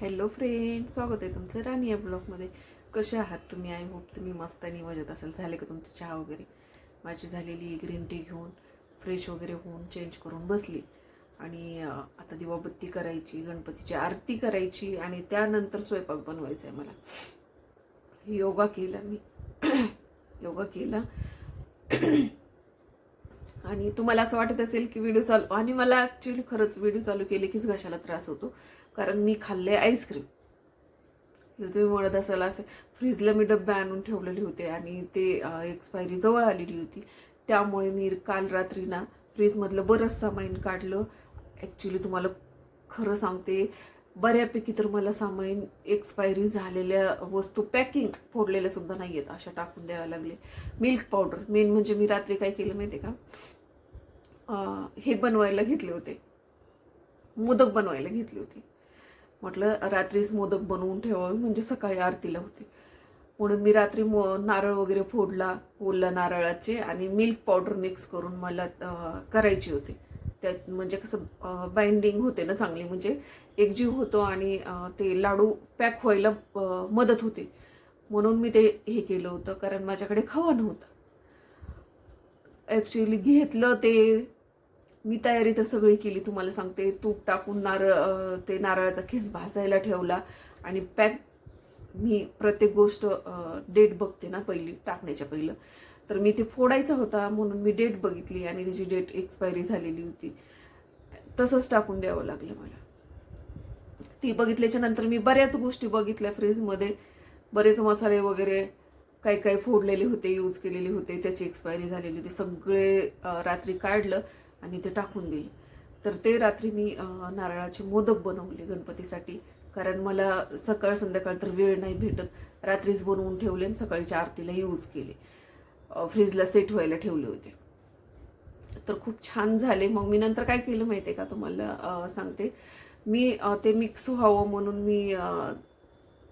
Hello friend स्वागत आहे तुमचं राणी या ब्लॉगमध्ये कसे आहात तुम्ही? आय होप तुम्ही मस्त आणि मजेत असेल. झाले का तुमची चहा वगैरे? माझी झालेली ग्रीन टी घेऊन फ्रेश वगैरे होऊन चेंज करून बसली. आणि आता दिवाबत्ती करायची गणपतीची आरती करायची आणि त्यानंतर स्वयंपाक बनवायचा आहे मला. योगा केला मी. योगा केला. आणि तुम्हाला असं वाटत असेल की व्हिडिओ चालू आणि मला ॲक्च्युली खरंच व्हिडिओ चालू केले कीच घशाला त्रास होतो. कारण मी खाल्ले आईस्क्रीम जर तुम्ही म्हणत असाल असं फ्रीजला मी डब्बे आणून ठेवलेले होते आणि ते एक्सपायरी जवळ आलेली होती. त्यामुळे मी काल रात्री ना फ्रीजमधलं बरंच सामान काढलं. ॲक्च्युली तुम्हाला खरं सांगते बऱ्यापैकी तर मला सामान एक्सपायरी झालेल्या वस्तू पॅकिंग फोडलेल्या सुद्धा नाही आहेत अशा टाकून द्याव्या लागले. मिल्क पावडर मेन म्हणजे मी रात्री काय केलं माहिती आहे का हे बनवायला घेतले होते. मोदक बनवायला घेतले होते. म्हटलं रात्रीच मोदक बनवून ठेवावे म्हणजे सकाळी आरतीला होते. म्हणून मी रात्री मो नारळ वगैरे फोडला ओला नारळाचे आणि मिल्क पावडर मिक्स करून मला करायची होती. त्यात म्हणजे कसं बाइंडिंग होते ना चांगली म्हणजे एकजीव होतो आणि ते लाडू पॅक व्हायला मदत होते. म्हणून मी ते हे केलं होतं कारण माझ्याकडे खवा नव्हता. ॲक्च्युली घेतलं ते मी तयारी तर सगळी केली तुम्हाला सांगते तूप टाकून नारळ ते नारळाचा खिस भाजायला ठेवला आणि पॅक मी प्रत्येक गोष्ट डेट बघते ना पहिली टाकण्याच्या पहिलं. तर मी ते फोडायचा होता म्हणून मी डेट बघितली आणि त्याची डेट एक्सपायरी झालेली होती. तसंच टाकून द्यावं लागलं मला. ती बघितल्याच्या नंतर मी बऱ्याच गोष्टी बघितल्या फ्रीजमध्ये. बरेच मसाले वगैरे काही काही फोडलेले होते यूज केलेले होते त्याची एक्सपायरी झालेली होती. सगळे रात्री काढलं. आणि ते टाकून दिले. तर ते रात्री मी नारळाचे मोदक बनवले गणपतीसाठी. कारण मला सकाळ संध्याकाळ तर वेळ नाही भेटत. रात्रीच बनवून ठेवले आणि सकाळच्या आरतीला यूज केले. फ्रीजला सेट व्हायला ठेवले होते. तर खूप छान झाले. मग मी नंतर काय केलं माहिती आहे का तुम्हाला? सांगते. मी ते मिक्स व्हावं म्हणून मी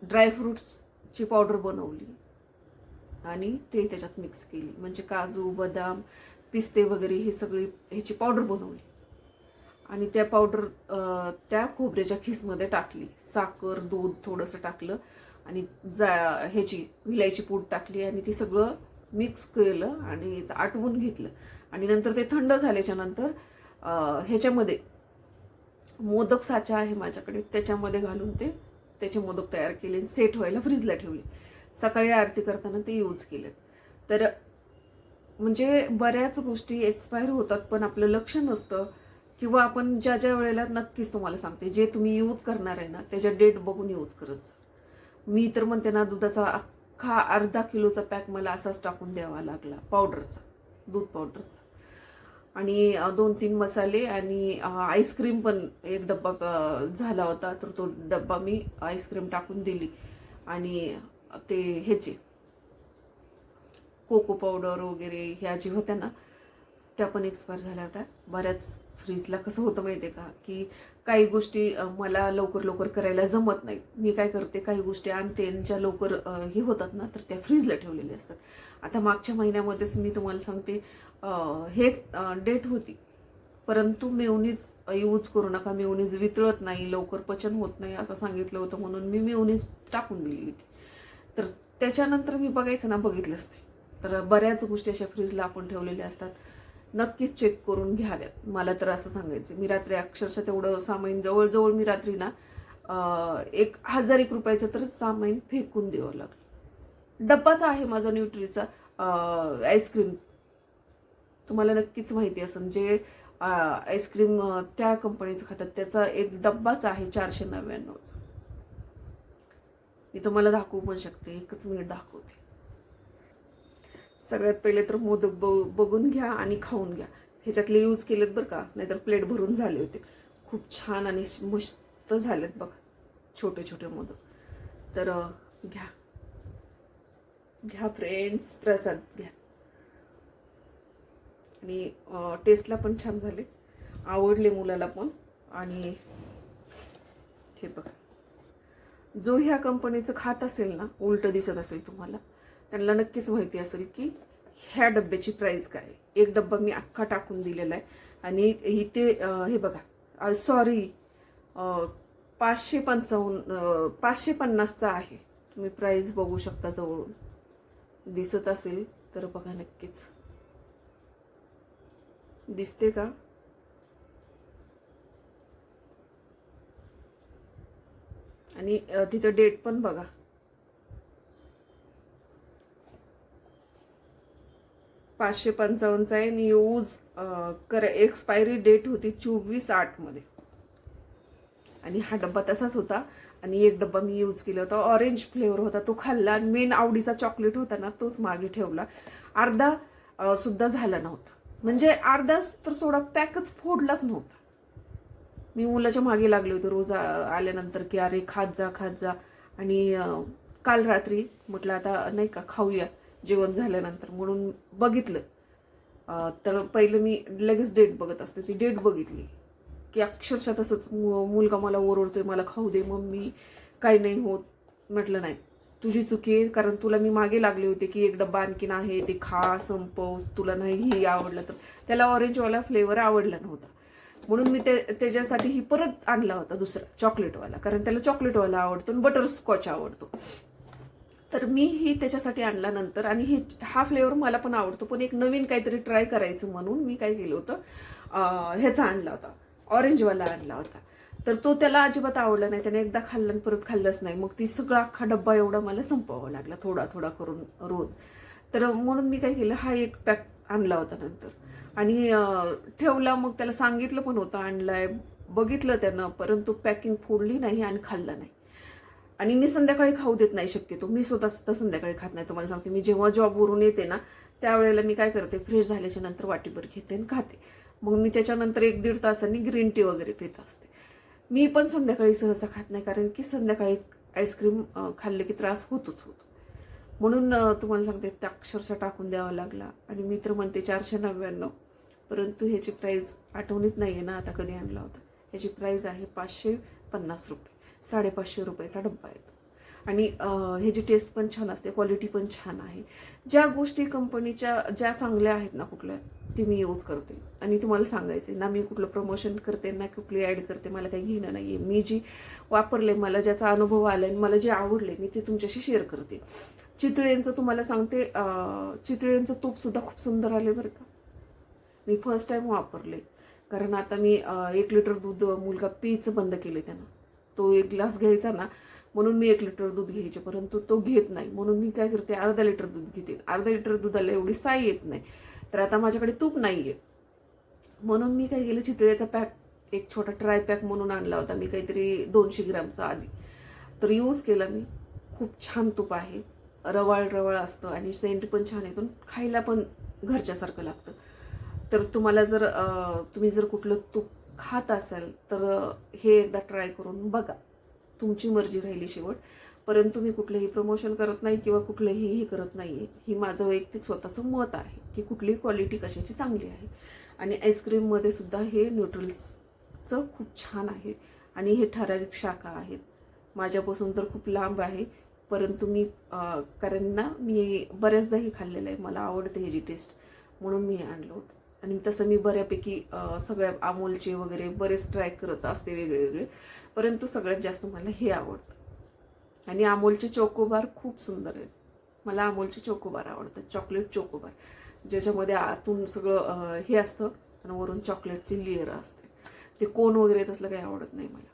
ड्रायफ्रूट्सची पावडर बनवली. आणि ते त्याच्यात मिक्स केली. म्हणजे काजू बदाम पिस्ते वगैरे हे सगळी ह्याची पावडर बनवली. आणि त्या पावडर त्या खोबऱ्याच्या खिसमध्ये टाकली. साखर दूध थोडंसं टाकलं आणि जा ह्याची विलायची पूड टाकली आणि ती सगळं मिक्स केलं आणि आटवून घेतलं. आणि नंतर ते थंड झाल्याच्यानंतर ह्याच्यामध्ये मोदक साचा आहे माझ्याकडे त्याच्यामध्ये घालून ते त्याचे मोदक तयार केले आणि सेट व्हायला फ्रीजला ठेवले. सकाळी आरती करताना ते यूज केलेत. तर म्हणजे बऱ्याच गोष्टी एक्सपायर होतात पण आपलं लक्ष नसतं. किंवा आपण ज्या ज्या वेळेला नक्कीच तुम्हाला सांगते जे तुम्ही यूज करणार आहे ना त्याच्या डेट बघून यूज करत मी तर म्हणते ना दुधाचा अख्खा अर्धा किलोचा पॅक मला असाच टाकून द्यावा लागला पावडरचा दूध पावडरचा आणि दोन तीन मसाले आणि आईस्क्रीम पण एक डब्बा झाला होता तर तो डब्बा मी आईस्क्रीम टाकून दिली. आणि ते ह्याचे कोको पावडर वगैरे ह्या जी होत्या ना त्या पण एक्सपायर झाल्या होत्या. बऱ्याच फ्रीजला कसं होतं माहिती आहे का? की काही गोष्टी मला लवकर लवकर करायला जमत नाही मी काय करते काही गोष्टी आणते आणि ज्या लवकर हे होतात ना तर त्या फ्रीजला ठेवलेल्या असतात. आता मागच्या महिन्यामध्येच मी तुम्हाला सांगते हे डेट होती. परंतु मेवनीज यूज करू नका. मेवनीज वितळत नाही लवकर पचन होत नाही असं सांगितलं होतं म्हणून मी मेवनीज टाकून दिली होती. तर त्याच्यानंतर मी बघायचं ना बघितलंच नाही. तर बऱ्याच गोष्टी अशा फ्रीजला आपण ठेवलेल्या असतात. नक्कीच चेक करून घ्याव्यात. मला तर असं सांगायचं मी रात्री अक्षरशः तेवढं सामान जवळजवळ मी रात्री ना एक हजार एक रुपयाचं तर सामान फेकून द्यावं लागलं. डब्बाचा आहे माझा न्यूट्रीचा आईस्क्रीम तुम्हाला नक्कीच माहिती असेल जे आईस्क्रीम त्या कंपनीचं खातात. त्याचा एक डब्बाच आहे चारशे नव्याण्णवचा. मी तुम्हाला दाखवू पण शकते. एकच मिनिट दाखवते. सगळ्यात पहिले तर मोदक ब- बघून घ्या आणि खाऊन घ्या. ह्याच्यातले यूज केलेत बरं का नाहीतर प्लेट भरून झाले होते. खूप छान आणि मस्त झालेत बघा छोटे छोटे मोदक. तर घ्या. घ्या फ्रेंड्स प्रसाद घ्या. आणि टेस्टला पण छान झाले. आवडले मुलाला पण. आणि हे बघा. जो ह्या कंपनीचं खात असेल ना उलट दिसत असेल तुम्हाला त्यांना नक्कीच माहिती असेल की ह्या डब्याची प्राईस काय? आहे. एक डब्बा मी अख्खा टाकून दिलेला आहे. आणि इथे हे बघा सॉरी पाचशे पंचावन्न पाचशे पन्नासचा आहे. तुम्ही प्राईस बघू शकता जवळून. दिसत असेल तर बघा नक्कीच. दिसते का? आणि तिथं डेट पण बघा. पाचशे पंचावन्नचा आहे. आणि यूज कर एक्सपायरी डेट होती चोवीस आठमध्ये आणि हा डब्बा तसाच होता. आणि एक डब्बा मी यूज केला होता. ऑरेंज फ्लेवर होता. तो खाल्ला. आणि मेन आवडीचा चॉकलेट होता ना तोच मागे ठेवला. अर्धा सुद्धा झाला नव्हता. म्हणजे अर्धा तर सोडा पॅकच फोडलाच नव्हता. मी मुलाच्या मागे लागले होते रोज आल्यानंतर की अरे खात जा खात जा. आणि काल रात्री म्हटलं आता नाही का खाऊया. जेवण झाल्यानंतर म्हणून बघितलं. तर पहिलं मी लगेच डेट बघत असते ती डेट बघितली. की अक्षरशः तसंच मु- मुलगा मला ओरडतोय मला खाऊ दे मम्मी काही नाही होत. म्हटलं नाही तुझी चुकी आहे कारण तुला मी मागे लागले होते की एक डब्बा आणखीन आहे ते खा संपव तुला नाही हे आवडलं तर. त्याला ऑरेंजवाला फ्लेवर आवडला नव्हता. म्हणून मी ते त्याच्यासाठी ही परत आणला होता दुसरा चॉकलेटवाला कारण त्याला चॉकलेटवाला आवडतो आणि बटरस्कॉच आवडतो. तर मी ही त्याच्यासाठी आणला नंतर आणि ही हा फ्लेवर मला पण आवडतो. पण एक नवीन काहीतरी ट्राय करायचं म्हणून मी काय केलं होतं ह्याचा आणला होता. ऑरेंजवाला आणला होता. तर तो त्याला अजिबात आवडला नाही. त्याने एकदा खाल्लं आणि परत खाल्लंच नाही. मग ती सगळा अख्खा डब्बा एवढा मला संपवावा लागला थोडा थोडा करून रोज. तर म्हणून मी काय केलं हा एक पॅक आणला होता नंतर. आणि ठेवला मग त्याला सांगितलं पण होतं आणलाय. बघितलं त्यानं परंतु पॅकिंग फोडली नाही आणि खाल्लं नाही. आणि मी संध्याकाळी खाऊ देत नाही शक्यतो. मी स्वतः सुद्धा संध्याकाळी खात नाही. तुम्हाला सांगते मी जेव्हा जॉबवरून येते ना त्यावेळेला मी काय करते फ्रेश झाल्याच्यानंतर वाटीभर घेते आणि खाते. मग मी त्याच्यानंतर एक दीड तासांनी ग्रीन टी वगैरे पित असते. मी पण संध्याकाळी सहसा खात नाही कारण की संध्याकाळी आईस्क्रीम खाल्ले की त्रास होतोच होतो. म्हणून तुम्हाला सांगते त्या अक्षरशः टाकून द्यावा लागला. आणि मी तर म्हणते चारशे नव्याण्णव. परंतु ह्याची प्राईज आठवणीत नाही आहे ना आता कधी आणला होता. ह्याची प्राईज आहे पाचशे पन्नास रुपये. साडेपाचशे रुपयाचा डब्बा येतो. आणि ह्याची टेस्ट पण छान असते क्वालिटी पण छान आहे. ज्या गोष्टी कंपनीच्या ज्या चांगल्या आहेत ना कुठल्या ते मी यूज करते. आणि तुम्हाला सांगायचे ना मी कुठलं प्रमोशन करते ना कुठली ॲड करते मला काही घेणं नाही आहे मी जी वापरले मला ज्याचा अनुभव आला आणि मला जे आवडले मी ते तुमच्याशी शेअर करते. चितळेंचं तुम्हाला सांगते चितळेंचं तूपसुद्धा खूप सुंदर आले बरं का. मी फर्स्ट टाईम वापरले कारण आता मी एक लिटर दूध मुलगा पीच बंद केले त्यांना. तो एक ग्लास घ्यायचा ना म्हणून मी एक लिटर दूध घ्यायचे परंतु तो घेत नाही. म्हणून मी काय करते अर्धा लिटर दूध घेते. अर्धा लिटर दुधाला एवढी साय येत नाही. तर आता माझ्याकडे तूप नाही आहे म्हणून मी काय केलं चितळेचा पॅक एक छोटा ट्राय पॅक म्हणून आणला होता. मी काहीतरी दोनशे ग्रामचा आधी. तर यूज केला मी. खूप छान तूप आहे. रवाळ रवाळ असतं आणि सेंट पण छान आहे पण खायला पण घरच्यासारखं लागतं. तर तुम्हाला जर तुम्ही जर कुठलं तूप खात असाल तर हे एकदा ट्राय करून बघा. तुमची मर्जी राहिली शेवट. परंतु मी कुठलंही प्रमोशन करत नाही किंवा कुठलंही हे करत नाही आहे ही माझं वैयक्तिक स्वतःचं मत आहे की कुठली क्वालिटी कशाची चांगली आहे. आणि आईस्क्रीममध्ये सुद्धा हे न्यूट्रल्सचं खूप छान आहे. आणि हे ठराविक शाखा आहेत. माझ्यापासून तर खूप लांब आहे. परंतु मी कारण ना मी बऱ्याचदा हे खाल्लेलं आहे. मला आवडते ह्याची टेस्ट म्हणून मी आणलं होतं. आणि तसं मी बऱ्यापैकी सगळ्या अमोलचे वगैरे बरेच ट्राय करत असते वेगळे वेगळे परंतु सगळ्यात जास्त मला हे आवडतं. आणि अमोलचे चोकोबार खूप सुंदर आहेत. मला अमोलचे चोकोबार आवडतात. चॉकलेट चोकोबार ज्याच्यामध्ये आतून सगळं हे असतं आणि वरून चॉकलेटची लेअर असते. ते कोण वगैरे तसलं काही आवडत नाही मला.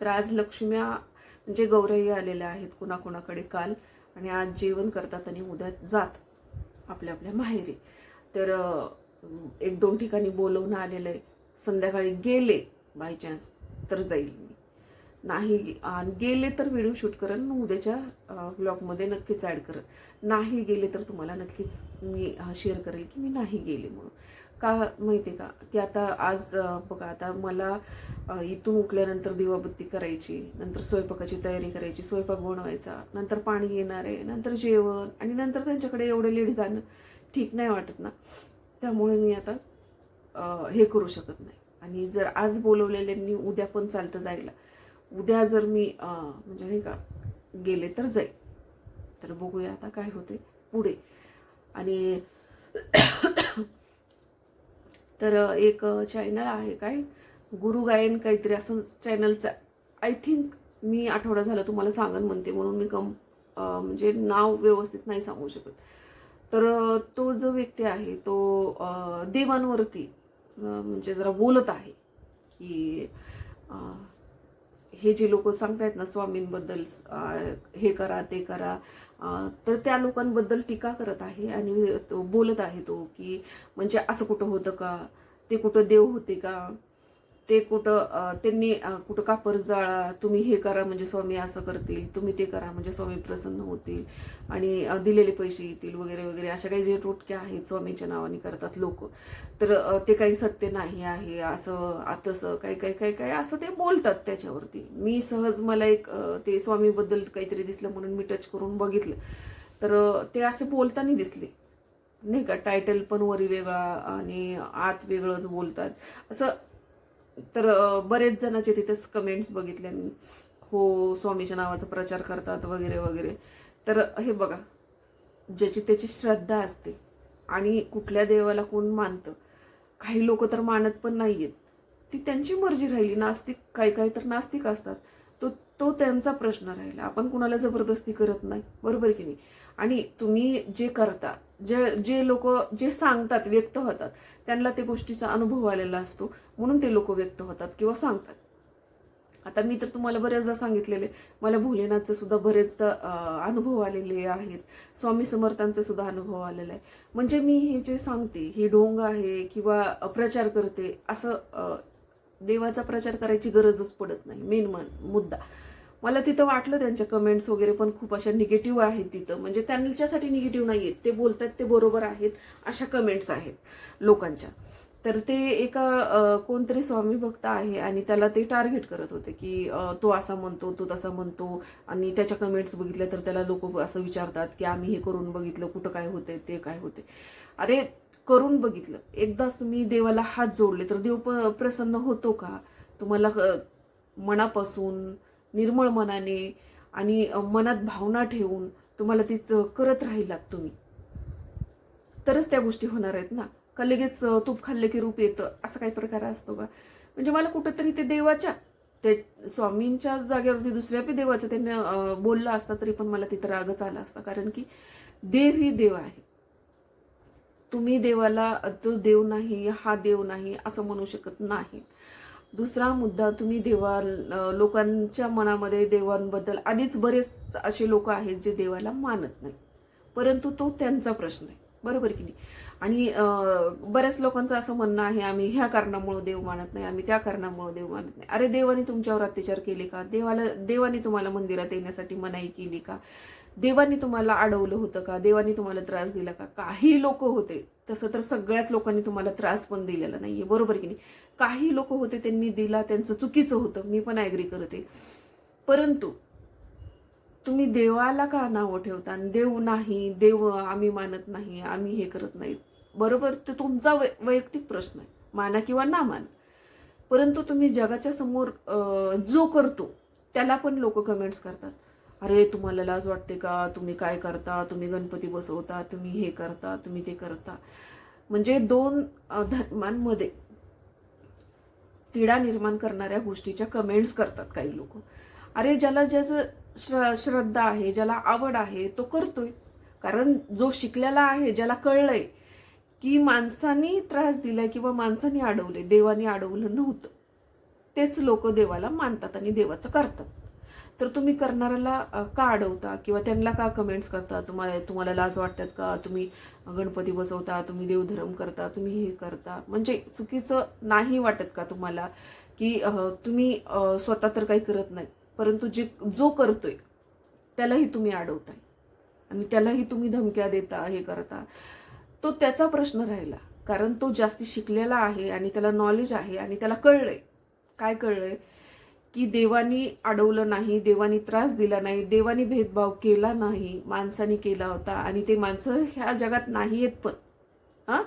तर आज लक्ष्म्या म्हणजे गौरही आलेल्या आहेत कुणाकुणाकडे काल. आणि आज जेवण करतात आणि उद्या जात आपल्या आपल्या माहेरी. तर एक दोन ठिकाणी बोलवणं आलेलं आहे. संध्याकाळी गेले बाय चान्स तर जाईल मी. नाही आणि गेले तर व्हिडिओ शूट करेन मग उद्याच्या ब्लॉगमध्ये नक्कीच ॲड करेन. नाही गेले तर तुम्हाला नक्कीच मी शेअर करेल की मी नाही गेले म्हणून. का माहिती आहे का? की आता आज बघा आता मला इथून उठल्यानंतर दिवाबत्ती करायची नंतर स्वयंपाकाची तयारी करायची स्वयंपाक बनवायचा नंतर पाणी येणार आहे नंतर जेवण आणि नंतर त्यांच्याकडे एवढे लेट जाणं. ठीक नाही वाटत ना. त्यामुळे मी आता हे करू शकत नाही. आणि जर आज बोलवलेल्यांनी उद्या पण चालतं जायला. उद्या जर मी म्हणजे नाही का गेले तर जाईल. तर बघूया आता काय होते पुढे. आणि तर एक चॅनल आहे काय? गुरु गायन काहीतरी असं चॅनलचं आय थिंक मी आठवडा झाला तुम्हाला सांगन म्हणते म्हणून मी कम म्हणजे नाव व्यवस्थित नाही सांगू शकत. तर तो जो व्यक्ती आहे तो देवांवरती म्हणजे जरा बोलत आहे की हे जे लोक सांगतायत ना स्वामींबद्दल हे करा ते करा तर त्या लोकांबद्दल टीका करत आहे आणि तो बोलत आहे तो की म्हणजे असं कुठं होतं का? ते कुठं देव होते का? ते कुठं त्यांनी कुठं कापर जाळा तुम्ही हे करा म्हणजे स्वामी असं करतील तुम्ही ते करा म्हणजे स्वामी प्रसन्न होतील आणि दिलेले पैसे येतील वगैरे वगैरे अशा काही जे टोटक्या आहेत स्वामीच्या नावाने करतात लोक. तर ते काही सत्य नाही आहे असं आतसं काही काही काही काही असं ते बोलतात त्याच्यावरती. मी सहज मला एक ते स्वामीबद्दल काहीतरी दिसलं म्हणून मी टच करून बघितलं. तर ते असे बोलताना दिसले. नाही का? टायटल पण वरी वेगळा आणि आत वेगळंच बोलतात. असं तर बरेच जणांचे तिथेच कमेंट्स बघितले मी. हो स्वामीच्या नावाचा प्रचार करतात वगैरे वगैरे. तर हे बघा ज्याची त्याची श्रद्धा असते आणि कुठल्या देवाला कोण मानतं काही लोक तर मानत पण नाही आहेत ती त्यांची मर्जी राहिली नास्तिक काही काही तर नास्तिक असतात. तो तो त्यांचा प्रश्न राहिला. आपण कुणाला जबरदस्ती करत नाही बरोबर की नाही? आणि तुम्ही जे करता जे जे लोक जे सांगतात व्यक्त होतात त्यांना ते गोष्टीचा अनुभव आलेला असतो म्हणून ते लोक व्यक्त होतात किंवा सांगतात. आता मी तर तुम्हाला बऱ्याचदा सांगितलेले मला भोलेनाथचे सुद्धा बरेचदा अनुभव आलेले आहेत. स्वामी समर्थांचे सुद्धा अनुभव आलेला आहे. म्हणजे मी हे जे सांगते ही ढोंग आहे किंवा प्रचार करते असं देवाचा प्रचार करायची गरजच पडत नाही. मेन मन मुद्दा. मला तिथं वाटलं त्यांच्या कमेंट्स वगैरे पण खूप अशा निगेटिव्ह आहेत तिथं. म्हणजे त्यांच्यासाठी निगेटिव्ह नाही आहेत ते बोलतात ते बरोबर आहेत अशा कमेंट्स आहेत लोकांच्या. तर ते एका कोणतरी स्वामी भक्त आहे आणि त्याला ते टार्गेट करत होते की तो असा म्हणतो तो तसा म्हणतो. आणि त्याच्या कमेंट्स बघितल्या तर त्याला लोक असं विचारतात की आम्ही हे करून बघितलं कुठं काय होते ते काय होते अरे करून बघितलं. एकदाच तुम्ही देवाला हात जोडले तर देव प- प्रसन्न होतो का? तुम्हाला मनापासून निर्मळ मनाने आणि मनात भावना ठेवून तुम्हाला ती करत राहिलात तुम्ही. तरच त्या गोष्टी होणार आहेत ना. का लगेच तूप खाल्ले की रूप येतं? असा काही प्रकार असतो का? म्हणजे मला कुठंतरी ते देवाच्या ते स्वामींच्या जागेवरती दुसऱ्या बी देवाचं त्यांनी बोललं असता तरी पण मला तिथं रागच आला असता. कारण की देव ही देव आहे. तुम्ही देवाला तो देव नाही हा देव नाही असं म्हणू शकत नाही. दुसरा मुद्दा तुम्ही देवा लोकांच्या मनामध्ये देवांबद्दल आधीच बरेच असे लोक आहेत जे देवाला मानत नाही परंतु तो त्यांचा प्रश्न आहे. बरोबर की नाही? आणि बऱ्याच लोकांचं असं म्हणणं आहे आम्ही ह्या कारणामुळं देव मानत नाही आम्ही त्या कारणामुळं देव मानत नाही. अरे देवाने तुमच्यावर अत्याचार केले का? देवाला देवाने तुम्हाला मंदिरात येण्यासाठी मनाई केली का? देवाने तुम्हाला अडवलं होतं का? देवाने तुम्हाला त्रास दिला का? काही लोक होते तसं तर सगळ्याच लोकांनी तुम्हाला त्रास पण दिलेला नाहीये बरोबर की नाही? काही लोक होते त्यांनी दिला त्यांचं चुकीचं होतं मी पण ॲग्री करते. परंतु तुम्ही देवाला का नावं ठेवता? आणि देव नाही देव आम्ही मानत नाही आम्ही हे करत नाही बरोबर ते तुमचा वै- वैयक्तिक प्रश्न आहे. माना किंवा ना माना. परंतु तुम्ही जगाच्या समोर जो करतो त्याला पण लोक कमेंट्स करतात. अरे तुम्हाला लाज वाटते का? तुम्ही काय करता? तुम्ही गणपती बसवता? तुम्ही हे करता? तुम्ही ते करता? म्हणजे दोन धर्मांमध्ये तिडा निर्माण करणाऱ्या गोष्टीच्या कमेंट्स करतात काही लोक. अरे ज्याला ज्याचं श्र श्रद्धा आहे ज्याला आवड आहे तो करतोय. कारण जो शिकलेला आहे ज्याला कळलंय की माणसानी त्रास दिला किंवा माणसाने अडवले देवाने अडवलं नव्हतं. तेच लोक देवाला मानतात आणि देवाचं करतात. तर तुम्ही करणाऱ्याला का अडवता किंवा त्यांना का कमेंट्स करता? तुम्हाला तुम्हाला लाज वाटतात का? तुम्ही गणपती बसवता तुम्ही देवधर्म करता तुम्ही हे करता? म्हणजे चुकीचं नाही वाटत का तुम्हाला की तुम्ही स्वतः तर काही करत नाही परंतु जे जो करतोय त्यालाही तुम्ही अडवताय. आणि त्यालाही तुम्ही धमक्या देता हे करता. तो त्याचा प्रश्न राहिला. कारण तो जास्ती शिकलेला आहे आणि त्याला नॉलेज आहे आणि त्याला कळलंय. काय कळलंय? की देवानी अडवलं नाही देवानी त्रास दिला नाही देवानी भेदभाव केला नाही माणसानी केला होता आणि ते माणसं ह्या जगात नाही आहेत पण. हां?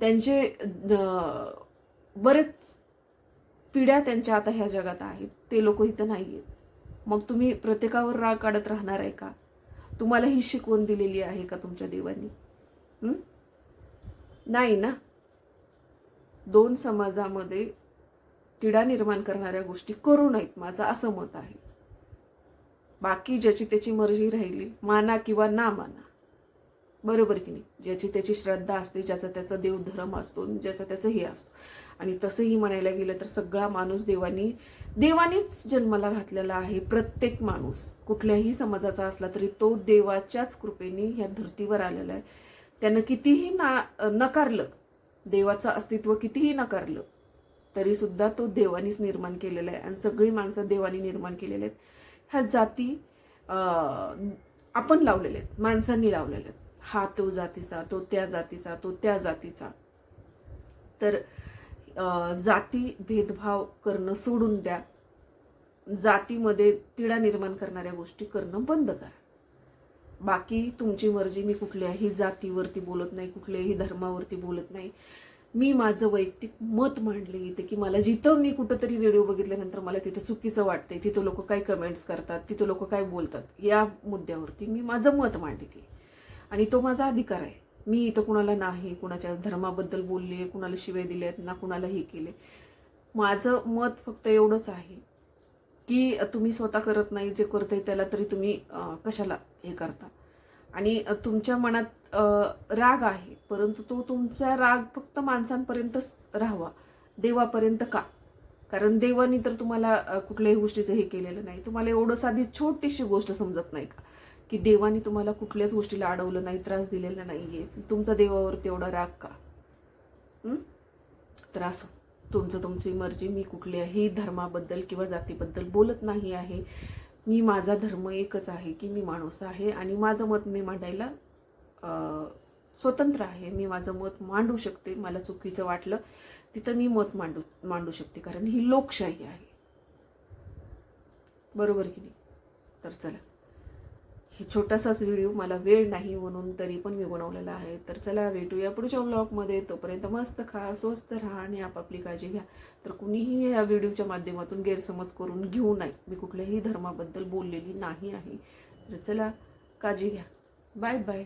त्यांचे बरेच पिढ्या त्यांच्या आता ह्या जगात आहेत. ते लोक इथं नाही आहेत मग तुम्ही प्रत्येकावर राग काढत राहणार आहे का? तुम्हाला ही शिकवण दिलेली आहे का तुमच्या देवानी? नाही ना. दोन समाजामध्ये तिढा निर्माण करणाऱ्या गोष्टी करू नयेत माझं असं मत आहे. बाकी ज्याची त्याची मर्जी राहिली माना किंवा ना माना. बरोबर की नाही? ज्याची त्याची श्रद्धा असते ज्याचा त्याचा देवधर्म असतो आणि ज्याचा त्याचं हे असतो. आणि तसंही म्हणायला गेलं तर सगळा माणूस देवानी देवानीच जन्माला घातलेला आहे प्रत्येक माणूस. कुठल्याही समाजाचा असला तरी तो देवाच्याच कृपेने ह्या धर्तीवर आलेला आहे. त्यानं कितीही ना नकारलं देवाचं अस्तित्व कितीही नकारलं तरी सुद्धा तो देवानीच निर्माण केलेला आहे आणि सगळी माणसं देवानी निर्माण केलेले आहेत. ह्या जाती आपण लावलेल्या आहेत माणसांनी लावलेल्या आहेत. हा तो जातीचा तो त्या जातीचा तो त्या जातीचा. तर जाती भेदभाव करणं सोडून द्या. जातीमध्ये तिडा निर्माण करणाऱ्या गोष्टी करणं बंद करा. बाकी तुमची मर्जी मी कुठल्याही जातीवरती बोलत नाही कुठल्याही धर्मावरती बोलत नाही. मी माझं वैयक्तिक मत मांडले इथे की मला जिथं मी कुठंतरी व्हिडिओ बघितल्यानंतर मला तिथं चुकीचं वाटतंय तिथं लोक काय कमेंट्स करतात तिथं लोक काय बोलतात या मुद्द्यावरती मी माझं मत मांडते. आणि तो माझा अधिकार आहे. मी इथं कुणाला नाही कुणाच्या धर्माबद्दल बोलले कुणाला शिवे दिले आहेत ना कुणाला हे केले. माझं मत फक्त एवढंच आहे की तुम्ही स्वतः करत नाही जे करताय त्याला तरी तुम्ही कशाला हे करता? आणि तुमच्या मनात राग आहे परंतु तो तुमचा राग फक्त माणसांपर्यंतच राहावा देवापर्यंत का? कारण देवानी तर तुम्हाला कुठल्याही गोष्टीचं हे केलेलं नाही. तुम्हाला एवढं साधी छोटीशी गोष्ट समजत नाही का? की देवानी तुम्हाला कुठल्याच गोष्टीला अडवलं नाही त्रास दिलेला नाही आहे तुमचा देवावर तेवढा राग का? तर असं तुमचं तुमची मर्जी मी कुठल्याही धर्माबद्दल किंवा जातीबद्दल बोलत नाही आहे. मी माझा धर्म एकच आहे की मी माणूस आहे आणि माझं मत मी मांडायला स्वतंत्र आहे. मी माझं मत मांडू शकते मला चुकीचं वाटलं तिथं मी मत मांडू मांडू शकते कारण ही लोकशाही आहे. बरोबर की नाही? तर चला. हे छोटासाच व्हिडिओ मला वेळ नाही म्हणून तरी पण मी बनवलेला आहे. तर चला भेटूया पुढच्या ब्लॉगमध्ये तोपर्यंत मस्त खा स्वस्त राहा आणि आपापली काळजी घ्या. तर कुणीही या व्हिडिओच्या माध्यमातून गैरसमज करून घेऊ नाही मी कुठल्याही धर्माबद्दल बोललेली नाही आहे. तर चला काळजी घ्या. Bye bye